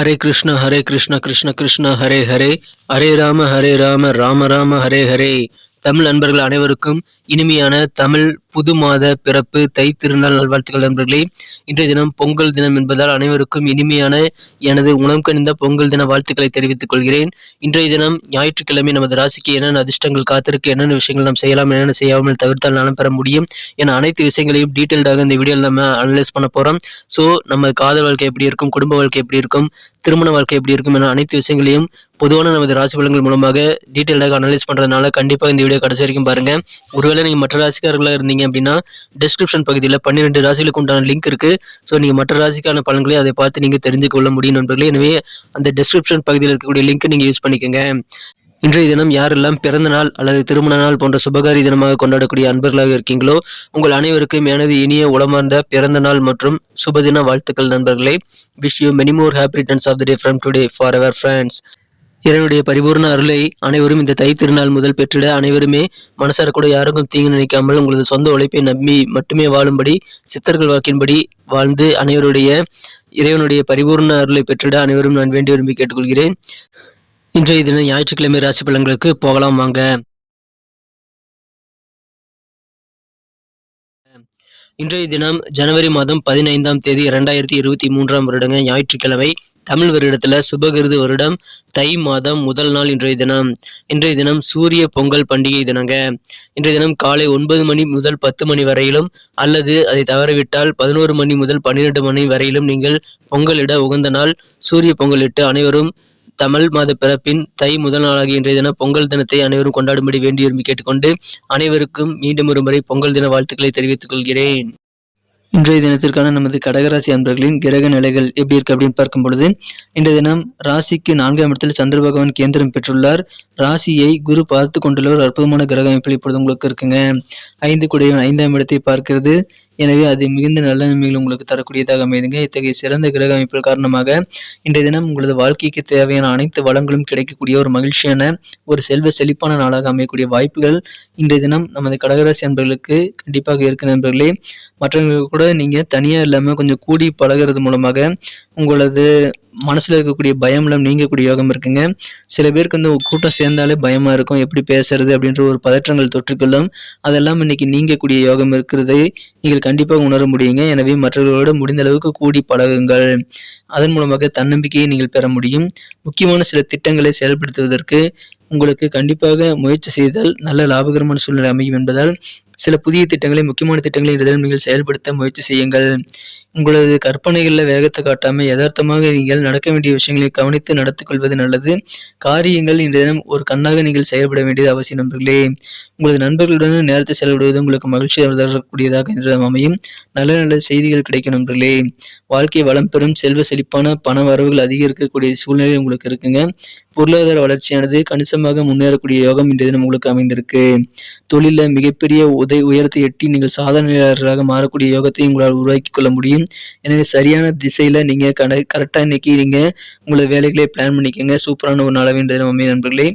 ஹரே கிருஷ்ண ஹரே கிருஷ்ண கிருஷ்ண கிருஷ்ண ஹரே ஹரே. ஹரே ராம ஹரே ராம ராம ராம ஹரே ஹரே. தமிழ் நண்பர்கள் அனைவருக்கும் இனிமையான தமிழ் புது மாத பிறப்பு தை திருநாள் நல்வாழ்த்துக்கள் நண்பர்களே. இன்றைய தினம் பொங்கல் தினம் என்பதால் அனைவருக்கும் இனிமையான எனது உணவு கணிந்த பொங்கல் தின வாழ்த்துக்களை தெரிவித்துக் கொள்கிறேன். இன்றைய தினம் ஞாயிற்றுக்கிழமை நமது ராசிக்கு என்னென்ன அதிர்ஷ்டங்கள் காத்திருக்கு என்னென்ன விஷயங்கள் நாம் செய்யலாம் என்னென்ன செய்யாமல் தவிர்த்தால் நலம் பெற முடியும் என அனைத்து விஷயங்களையும் டீட்டெயில்டாக இந்த வீடியோவில் நம்ம அனலைஸ் பண்ண போகிறோம் ஸோ நம்ம காதல் வாழ்க்கை எப்படி இருக்கும் குடும்ப வாழ்க்கை எப்படி இருக்கும் திருமண வாழ்க்கை எப்படி இருக்கும் என அனைத்து விஷயங்களையும் பொதுவான நமது ராசி பலன்கள் மூலமாக டீட்டெயில்டாக அனலைஸ் பண்ணுறதுனால கண்டிப்பாக இந்த வீடியோ கடைசி வரைக்கும் பாருங்க. ஒருவேளை நீங்கள் மற்ற ராசிக்காரர்களாக இருந்தீங்க அப்படின்னா டிஸ்கிரிப்ஷன் பகுதியில் பன்னிரெண்டு ராசிகளுக்கு உண்டான லிங்க் இருக்கு. ஸோ நீங்கள் மற்ற ராசிக்கான பலன்களை அதை பார்த்து நீங்கள் தெரிஞ்சு கொள்ள முடியும் நண்பர்களே. எனவே அந்த டிஸ்கிரிப்ஷன் பகுதியில் இருக்கக்கூடிய லிங்க் நீங்கள் யூஸ் பண்ணிக்கோங்க. இன்றைய தினம் யாரெல்லாம் பிறந்த நாள் அல்லது திருமண நாள் போன்ற சுபகாரி தினமாக கொண்டாடக்கூடிய அன்பர்களாக இருக்கீங்களோ உங்கள் அனைவருக்கும் எனது இனிய உளமார்ந்த பிறந்த நாள் மற்றும் சுபதின வாழ்த்துக்கள் நண்பர்களே. Wish you many more happy returns of the day from today for our friends இறைவனுடைய பரிபூர்ண அருளை அனைவரும் இந்த தை திருநாள் முதல் பெற்றிட அனைவருமே மனசார கூட யாருக்கும் தீங்கு நினைக்காமல் உங்களது சொந்த உழைப்பை நம்பி மட்டுமே வாழும்படி சித்தர்கள் வாக்கின்படி வாழ்ந்து அனைவருடைய இறைவனுடைய பரிபூர்ண அருளை பெற்றிட அனைவரும் நான் வேண்டி விரும்பி கேட்டுக்கொள்கிறேன். இன்றைய தினம் ஞாயிற்றுக்கிழமை ராசி பலன்களுக்கு போகலாம் வாங்க. இன்றைய தினம் ஜனவரி மாதம் பதினைந்தாம் தேதி இரண்டாயிரத்தி இருபத்தி மூன்றாம் வருடங்க ஞாயிற்றுக்கிழமை. தமிழ் வருடத்துல சுபகிருது வருடம் தை மாதம் முதல் நாள் இன்றைய தினம். இன்றைய தினம் சூரிய பொங்கல் பண்டிகை தினங்க. இன்றைய தினம் காலை ஒன்பது மணி முதல் பத்து மணி வரையிலும் அல்லது அதை தவறவிட்டால் பதினோரு மணி முதல் பன்னிரெண்டு மணி வரையிலும் நீங்கள் பொங்கலிட உகந்த நாள். சூரிய பொங்கலிட்டு அனைவரும் தமிழ் மாத பிறப்பின் தை முதல் நாளாகிய இன்றைய தினம் பொங்கல் தினத்தை அனைவரும் கொண்டாடும்படி வேண்டி விரும்பி கேட்டுக்கொண்டு அனைவருக்கும் மீண்டும் ஒரு முறை பொங்கல் தின வாழ்த்துக்களை தெரிவித்துக் கொள்கிறேன். இன்றைய தினத்திற்கான நமது கடகராசி அன்பர்களின் கிரக நிலைகள் எப்படி இருக்கு அப்படின்னு பார்க்கும் பொழுது இன்றைய தினம் ராசிக்கு நான்காம் இடத்தில் சந்திர பகவான் கேந்திரம் பெற்றுள்ளார். ராசியை குரு பார்த்து கொண்டுள்ள ஒரு அற்புதமான கிரக அமைப்பில் இப்பொழுது உங்களுக்கு இருக்குங்க. ஐந்து குடையவன் ஐந்தாம் இடத்தை பார்க்கிறது. எனவே அது மிகுந்த நல்ல நன்மைகள் உங்களுக்கு தரக்கூடியதாக அமைதுங்க. இத்தகைய சிறந்த கிரக அமைப்புகள் காரணமாக இன்றைய தினம் உங்களது வாழ்க்கைக்கு தேவையான அனைத்து வளங்களும் கிடைக்கக்கூடிய ஒரு மகிழ்ச்சியான ஒரு செல்வ செழிப்பான நாளாக அமையக்கூடிய வாய்ப்புகள் இன்றைய தினம் நமது கடகராசி நண்பர்களுக்கு கண்டிப்பாக இருக்கு நண்பர்களே. மற்றவங்களுக்கு கூட நீங்கள் தனியாக இல்லாமல் கொஞ்சம் கூடி பழகிறது மூலமாக உங்களது மனசில் இருக்கக்கூடிய பயம்லாம் நீங்கக்கூடிய யோகம் இருக்குங்க. சில பேருக்கு வந்து கூட்டம் சேர்ந்தாலே பயமாக இருக்கும். எப்படி பேசுறது அப்படின்ற ஒரு பதற்றங்கள் தொற்றுக்கொள்ளும் அதெல்லாம் இன்னைக்கு நீங்கக்கூடிய யோகம் இருக்கிறதை நீங்கள் கண்டிப்பாக உணர முடியுங்க. எனவே மற்றவர்களோட முடிந்த அளவுக்கு கூடி பழகுங்கள். அதன் மூலமாக தன்னம்பிக்கையை நீங்கள் பெற முடியும். முக்கியமான சில திட்டங்களை செயல்படுத்துவதற்கு உங்களுக்கு கண்டிப்பாக முயற்சி செய்தால் நல்ல லாபகரமான சூழ்நிலை அமையும் என்பதால் சில புதிய திட்டங்களை முக்கியமான திட்டங்களை இதன் நீங்கள் செயல்படுத்த முயற்சி செய்யுங்கள். உங்களது கற்பனைகளில் வேகத்தை காட்டாமல் யதார்த்தமாக நீங்கள் நடக்க வேண்டிய விஷயங்களை கவனித்து நடத்திக் கொள்வது நல்லது. காரியங்கள் இன்றைய தினம் ஒரு கண்ணாக நீங்கள் செயல்பட வேண்டியது அவசியம் நண்பர்களே. உங்களது நண்பர்களுடன் நேரத்தை செலவிடுவது உங்களுக்கு மகிழ்ச்சி தரக்கூடியதாக இந்த அமையும். நல்ல நல்ல செய்திகள் கிடைக்கும் நண்பர்களே. வாழ்க்கை வளம் பெறும் செல்வ செழிப்பான பண வரவுகள் அதிகரிக்கக்கூடிய சூழ்நிலை உங்களுக்கு இருக்குங்க. பொருளாதார வளர்ச்சியானது கணிசமாக முன்னேறக்கூடிய யோகம் இன்றைய தினம் உங்களுக்கு அமைந்திருக்கு. தொழிலில் மிகப்பெரிய உதவி உயரத்தை எட்டி நீங்கள் சாதனையாளராக மாறக்கூடிய யோகத்தை உங்களால் உருவாக்கி கொள்ள முடியும். எனவே சரியான திசையில் நீங்கள் கட கரெக்டாக இன்னைக்கு நீங்கள் உங்களை வேலைகளை பிளான் பண்ணிக்கோங்க. சூப்பரான ஒரு நாளாக வேண்டிய தினம் அமைய நண்பர்களே.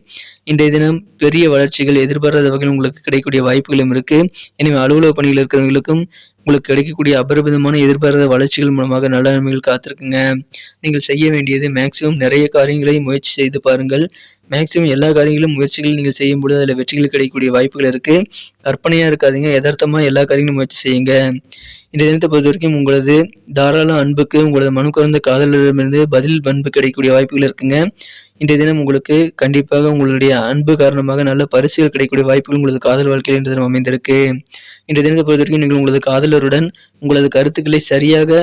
இன்றைய தினம் பெரிய வளர்ச்சிகள் எதிர்பாராத வகையில் உங்களுக்கு கிடைக்கக்கூடிய வாய்ப்புகளும் இருக்கு. எனவே அலுவலக பணியில் இருக்கிறவங்களுக்கும் உங்களுக்கு கிடைக்கக்கூடிய அபரிமிதமான எதிர்பாராத வளர்ச்சிகள் மூலமாக நல்ல நன்மைகள் காத்திருக்குங்க. நீங்கள் செய்ய வேண்டியது மேக்சிமம் நிறைய காரியங்களை முயற்சி செய்து பாருங்கள். மேக்சிமம் எல்லா காரியங்களும் முயற்சிகள் நீங்கள் செய்யும் பொழுது அதில் வெற்றிகள் கிடைக்கக்கூடிய வாய்ப்புகள் இருக்குது கற்பனையாக இருக்காதீங்க யதார்த்தமாக எல்லா காரியங்களும் முயற்சி செய்யுங்க. இந்த தினத்தை பொறுத்த வரைக்கும் உங்களது தாராள அன்புக்கு உங்களது மனு குறைந்த காதலரிடமிருந்து பதில் அன்பு கிடைக்கக்கூடிய வாய்ப்புகள் இருக்குங்க. இன்றைய தினம் உங்களுக்கு கண்டிப்பாக உங்களுடைய அன்பு காரணமாக நல்ல பரிசுகள் கிடைக்கக்கூடிய வாய்ப்புகள் உங்களது காதல் வாழ்க்கையில் இன்றைய தினம் அமைந்திருக்கு. இன்றைய தினத்தை பொறுத்த வரைக்கும் நீங்கள் உங்களது காதலருடன் உங்களது கருத்துக்களை சரியாக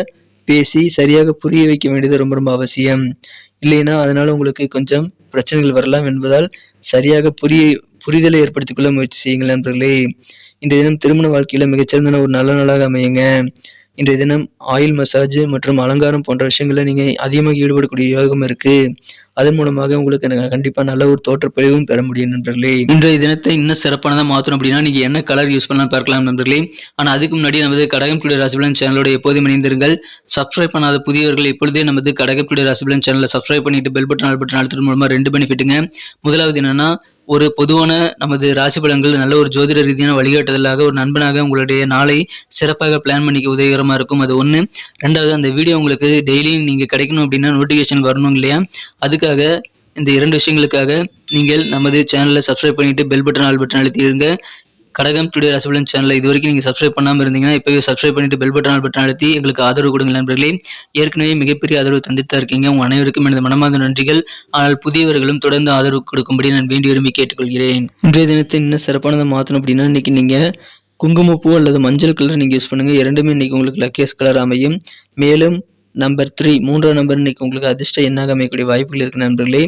பேசி சரியாக புரிய வைக்க வேண்டியது ரொம்ப ரொம்ப அவசியம். இல்லைன்னா அதனால உங்களுக்கு கொஞ்சம் பிரச்சனைகள் வரலாம் என்பதால் சரியாக புரிய புரிதலை ஏற்படுத்திக் கொள்ள முயற்சி செய்யுங்கள் நண்பர்களே. இந்த தினம் திருமண வாழ்க்கையில மிகச்சிறந்த ஒரு நல்ல நாளாக அமையுங்க. இன்றைய தினம் ஆயில் மசாஜ் மற்றும் அலங்காரம் போன்ற விஷயங்களில் நீங்கள் அதிகமாக ஈடுபடக்கூடிய யோகம் இருக்குது அதன் மூலமாக உங்களுக்கு எனக்கு கண்டிப்பாக நல்ல ஒரு தோற்றப்பொழிவும் பெற முடியும் நண்பர்களே. இன்றைய தினத்தை இன்னும் சிறப்பானதாக மாற்றணும் அப்படின்னா நீங்கள் என்ன கலர் யூஸ் பண்ணலாம் பார்க்கலாம் நண்பர்களே. ஆனால் அதுக்கு முன்னாடி நமது கடகம் குடி ராசிபலன் சேனலோட எப்போதும் இணைந்திருங்கள். சப்ஸ்கிரைப் பண்ணாத புதியவர்கள் இப்பொழுதே நமது கடகம் குடி ராசிபலன் சேனலை சப்ஸ்கிரைப் பண்ணிட்டு பெல் பட்டன் ஆல் பட்டன் அழுத்தது மூலமாக ரெண்டு பெனிஃபிட்டுங்க முதலாவது என்னன்னா ஒரு பொதுவான நமது ராசி பலன்கள் நல்ல ஒரு ஜோதிட ரீதியான வழிகாட்டுதலாக ஒரு நண்பனாக உங்களுடைய நாளை சிறப்பாக பிளான் பண்ணிக்க உதவிகரமாக இருக்கும். அது ஒன்று ரெண்டாவது அந்த வீடியோ உங்களுக்கு டெய்லியும் நீங்கள் கிடைக்கணும் அப்படின்னா நோட்டிஃபிகேஷன் வரணும் இல்லையா? அதுக்காக இந்த இரண்டு விஷயங்களுக்காக நீங்கள் நமது சேனலை சப்ஸ்கிரைப் பண்ணிட்டு பெல் பட்டன் ஆல் பட்டன் அழுத்தியிருங்க கடகம் டுடே ராசிபலன் சேனலை இது வரைக்கும் நீங்கள் சப்ஸ்கிரைப் பண்ணாமல் இருந்தீங்கன்னா இப்போவே சப்ஸ்கிரைப் பண்ணிட்டு பெல் பட்டன் பட்டன் அழுத்தி எங்களுக்கு ஆதரவு கொடுங்க நண்பர்களே. ஏற்கனவே மிகப்பெரிய ஆதரவு தந்துட்டு இருக்கீங்க. உங்கள் அனைவருக்கும் எனது மனமார்ந்த நன்றிகள். ஆனால் புதியவர்களும் தொடர்ந்து ஆதரவு கொடுக்கும்படி நான் வேண்டி விரும்பி கேட்டுக்கொள்கிறேன். இன்றைய தினத்தை இன்னும் சிறப்பானதை மாற்றணும் அப்படின்னா இன்னைக்கு நீங்கள் குங்குமப்பூ அல்லது மஞ்சள் கலர் நீங்கள் யூஸ் பண்ணுங்கள் இரண்டுமே இன்னைக்கு உங்களுக்கு லக்கியஸ் கலர் அமையும். மேலும் நம்பர் த்ரீ மூன்றாம் நம்பர் இன்னைக்கு உங்களுக்கு அதிர்ஷ்ட எண்ணாக அமையக்கூடிய வாய்ப்புகள் இருக்கு நண்பர்களே.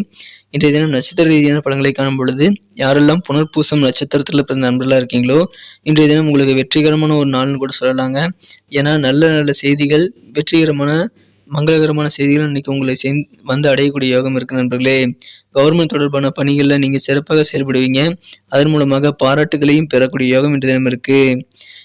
இன்றைய தினம் நட்சத்திர ரீதியான பலன்களை காணும் பொழுது யாரெல்லாம் புனர்பூசம் நட்சத்திரத்தில் பிறந்த நண்பர்களாக இருக்கீங்களோ இன்றைய தினம் உங்களுக்கு வெற்றிகரமான ஒரு நாள்னு கூட சொல்லலாங்க. ஏன்னா நல்ல நல்ல செய்திகள் வெற்றிகரமான மங்களகரமான செய்திகள் இன்றைக்கி உங்களை சேர்ந்து வந்து அடையக்கூடிய யோகம் இருக்கு நண்பர்களே. கவர்மெண்ட் தொடர்பான பணிகளில் நீங்கள் சிறப்பாக செயல்படுவீங்க. அதன் மூலமாக பாராட்டுகளையும் பெறக்கூடிய யோகம் இன்றைய தினம் இருக்கு.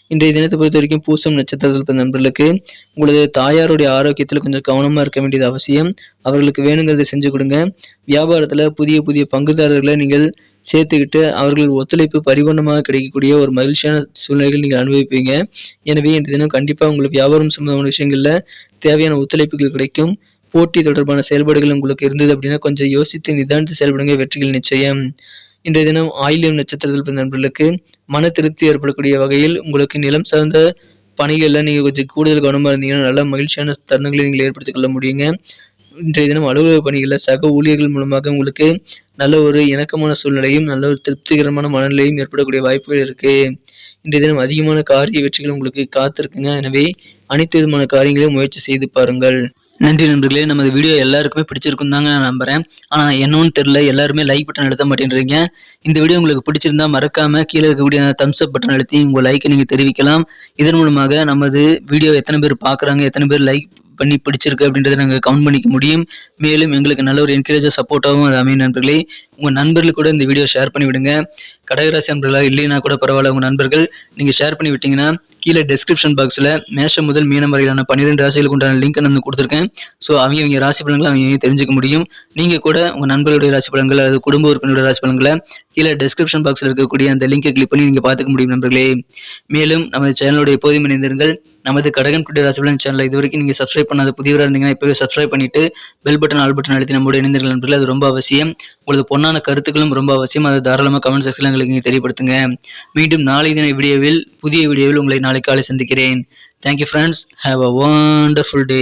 இன்றைய தினத்தை பொறுத்த வரைக்கும் பூசம் நட்சத்திரத்தில் பிறந்த நண்பர்களுக்கு உங்களது தாயாருடைய ஆரோக்கியத்தில் கொஞ்சம் கவனமாக இருக்க வேண்டியது அவசியம். அவர்களுக்கு வேணுங்கிறதை செஞ்சு கொடுங்க. வியாபாரத்தில் புதிய புதிய பங்குதாரர்களை நீங்கள் சேர்த்துக்கிட்டு அவர்கள் ஒத்துழைப்பு பரிபூர்ணமாக கிடைக்கக்கூடிய ஒரு மகிழ்ச்சியான சூழ்நிலைகள் நீங்கள் அனுபவிப்பீங்க. எனவே இன்றைய தினம் கண்டிப்பாக உங்களுக்கு வியாபாரம் சம்பந்தமான விஷயங்களில் தேவையான ஒத்துழைப்புகள் கிடைக்கும். போட்டி தொடர்பான செயல்பாடுகள் உங்களுக்கு இருந்தது அப்படின்னா கொஞ்சம் யோசித்து நிதானித்து செயல்படுங்க வெற்றிகள் நிச்சயம். இன்றைய தினம் ஆயிலியம் நட்சத்திரத்தில் பிறந்த நண்பர்களுக்கு மன திருப்தி ஏற்படக்கூடிய வகையில் உங்களுக்கு நிலம் சார்ந்த பணிகளில் நீங்கள் கொஞ்சம் கூடுதல் கவனமாக இருந்தீங்கன்னா நல்ல மகிழ்ச்சியான தருணங்களை நீங்கள் ஏற்படுத்திக் கொள்ள முடியுங்க. இன்றைய தினம் அலுவலக பணிகளில் சக ஊழியர்கள் மூலமாக உங்களுக்கு நல்ல ஒரு இணக்கமான சூழ்நிலையும் நல்ல ஒரு திருப்திகரமான மனநிலையும் ஏற்படக்கூடிய வாய்ப்புகள் இருக்கு. இன்றைய தினம் அதிகமான காரிய வெற்றிகள் உங்களுக்கு காத்திருக்குங்க. எனவே அனைத்து விதமான காரியங்களையும் முயற்சி செய்து பாருங்கள். நன்றி நண்பர்களே நமது வீடியோ எல்லாருக்குமே பிடிச்சிருக்கும் தாங்க நான் நம்புறேன். ஆனால் என்னன்னு தெரியல எல்லாருமே லைக் பட்டன் அழுத்த மாட்டேன்றீங்க. இந்த வீடியோ உங்களுக்கு பிடிச்சிருந்தா மறக்காம கீழே இருக்கக்கூடிய தம்ஸ் அப் பட்டன் அழுத்தி உங்கள் லைக்கை நீங்கள் தெரிவிக்கலாம். இதன் மூலமாக நமது வீடியோ எத்தனை பேர் பார்க்குறாங்க எத்தனை பேர் லைக் பண்ணி பிடிச்சிருக்கு அப்படின்றத நாங்கள் கவுண்ட் பண்ணிக்க முடியும். மேலும் எங்களுக்கு நல்ல ஒரு என்கரேஜாக சப்போர்ட்டாகவும் அது அமையும் நண்பர்களே. உங்கள் நண்பர்களுக்கு கூட இந்த வீடியோ ஷேர் பண்ணி விடுங்க. கடகராசி நண்பர்களாக இல்லைனா கூட பரவாயில்ல உங்கள் நண்பர்கள் நீங்கள் ஷேர் பண்ணி விட்டீங்கன்னா கீழே டெஸ்கிரிப்ஷன் பாக்ஸில் மேஷம் முதல் மீனம் வரையிலான பன்னிரெண்டு ராசிகளுக்கு உண்டான லிங்க் நான் கொடுத்துருக்கேன். ஸோ அவங்க அவங்க ராசி பலன்களை அவங்க தெரிஞ்சுக்க முடியும். நீங்கள் கூட உங்கள் நண்பர்களுடைய ராசி பலன்கள் அல்லது குடும்ப உறுப்பினருடைய ராசி பலன்களை கீழே டெஸ்கிரிப்ஷன் பாக்ஸில் இருக்கக்கூடிய அந்த லிங்கை கிளிக் பண்ணி நீங்கள் பார்த்துக்க முடியும் நண்பர்களே. மேலும் நமது சேனலுடைய எப்போதும் இணைந்திருங்கள். நமது கடகன் டுடே ராசி பலன் சேனலை இது வரைக்கும் நீங்கள் சப்ஸ்கிரைப் பண்ணாத புதியவராக இருந்தீங்கன்னா இப்போவே சப்ஸ்கிரைப் பண்ணிட்டு பெல் பட்டன் ஆல் பட்டன் அழுத்தி நம்மளோட இணைந்திருங்கள் நண்பர்களே. அது ரொம்ப அவசியம். உங்களது பொன்னான கருத்துக்களும் ரொம்ப அவசியம். அதை தாராளமாக கமெண்ட் செக்ஷனில் எங்களுக்கு நீங்கள் தெரியப்படுத்துங்க. மீண்டும் நாளை தின வீடியோவில் புதிய வீடியோவில் உங்களை நாளை காலை சந்திக்கிறேன். Thank you friends have a wonderful day